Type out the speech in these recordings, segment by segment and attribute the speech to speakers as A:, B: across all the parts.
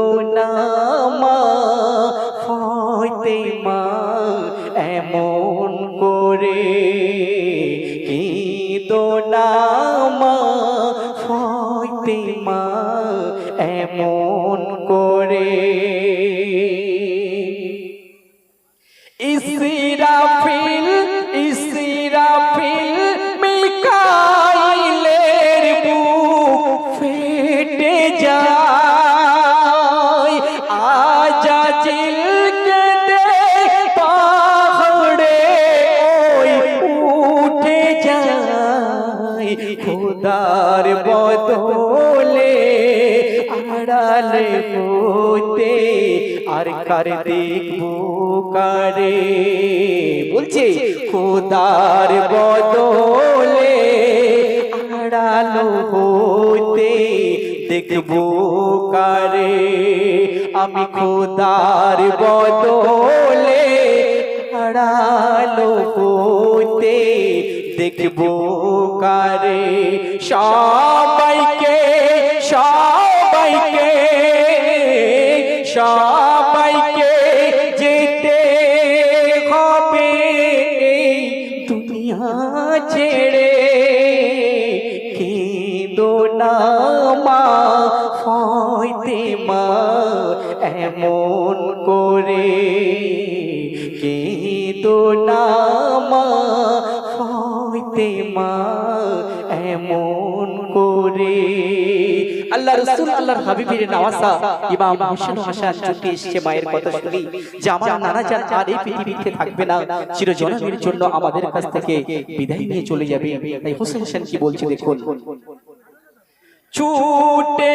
A: দোনামা হইতে মা এমন করে কি দোনামা হইতে মা এমন করে খোদার বদলে আড়ালে হতে আর কার দেখব কারে? বলছে, খোদার বদলে আড়ালো হতে দেখব কারে? আমি খোদার বদলে দেখব কারে সবাইকে সবাইকে সবাইকে যেতে হবে। দুনিয়া ছেড়ে কেঁদো না মা হইতে মা, এমন করে কেঁদো না মা মায়ের পৃথিবীতে থাকবে না জন্য আমাদের কাছ থেকে বিদায় নিয়ে চলে যাবে। তাই হোসেন হাসান কি বলছে দেখুন। ছুটে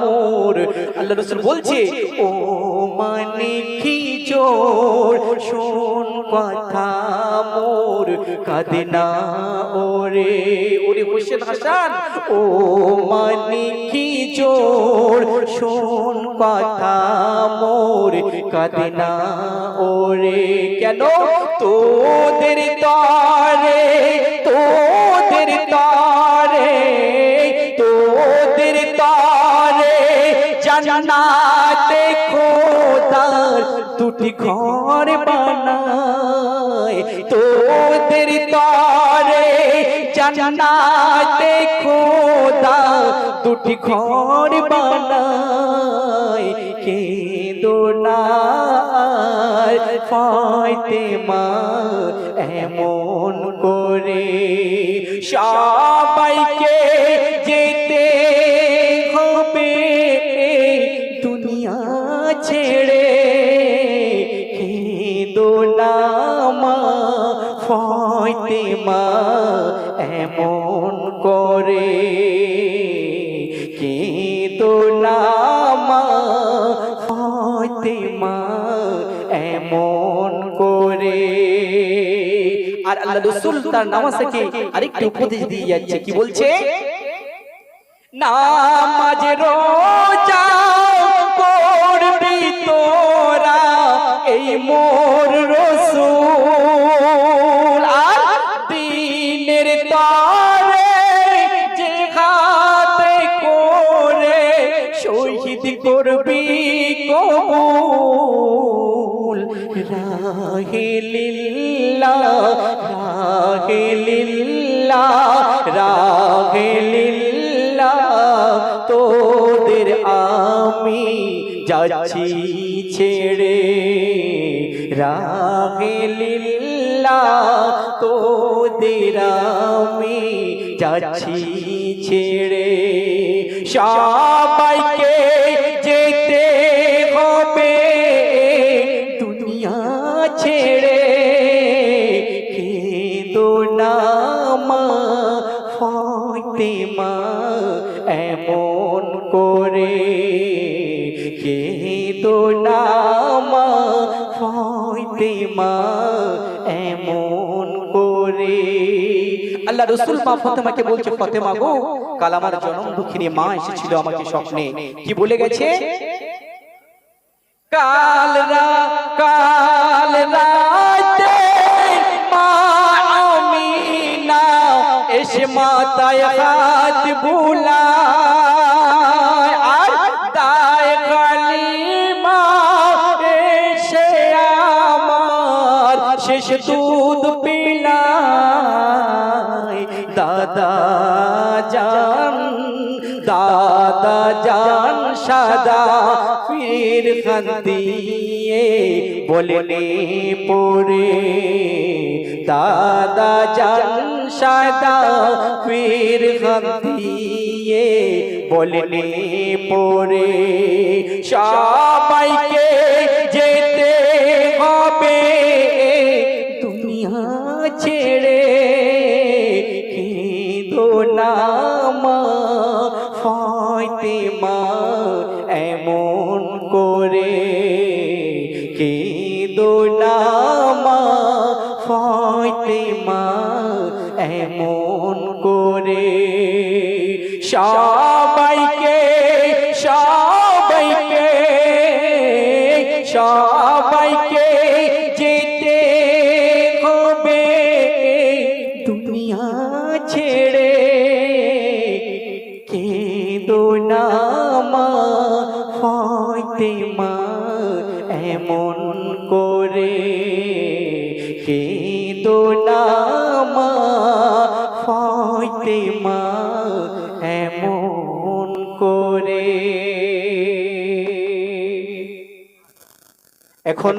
A: মোর আল্লাহ রসুল বলছে, ও মানে কি জোর শোন কথা মোর, কাঁদে না ওরে। ওরে হোসেন হাসান, ও মানে কি জোর শোন কথা মোর, কাঁদে না ওরে। কেন? তোদের তারে তোদের তারে জান্নাতে খোদার দুটি ঘর বানায়। তোদের তারে জান্নাতে খোদা দুটি ঘর বানায়। কেঁদো না ফাইতে মা এমন করে সবাইকে কেঁদো না মা এমন করে কেঁদো না মা ফাইতে মা এমন করে। আর আল্লাহ রসুল তার নামাজকে আরেকটি উপদেশ দিয়ে যাচ্ছে, কি বলছে? নামাজ রোজা করবি তোরা, এই মোর শহীদ করবি কবুল। রাহিলিল্লাহ রাহিলিল্লাহ রাহিলিল্লাহ তোদের আমি যাচ্ছি ছেড়ে। রাহিলিল্লাহ তোদের আমি যাচ্ছি ছেড়ে। সবাইকে মা মা এমন করে কেঁদো না মা হইতে ফাতেমা, এমন করে। আল্লাহ রসুল মা ফাতেমাকে বলছে, ফাতেমা গো, কাল আমার জন্ম দুঃখিনী মা এসেছিল আমাকে স্বপ্নে। কি বলে গেছে? কাল রা। মাতায় হাত বুলা আর দায় কালিমা আমার শেষ দুধ পিলায়। দাদা জান দাদা জান, সাদা পীর খান্দিয়ে বলনে পড়ে। দাদা জান, সাদা পীর খান্দিয়ে বলনে পড়ে। সবাইকে ফাতেমা এমন করে কেঁদো না মা ফাতেমা এমন করে। সবাইকে কেঁদো না মা এমন করে। এখন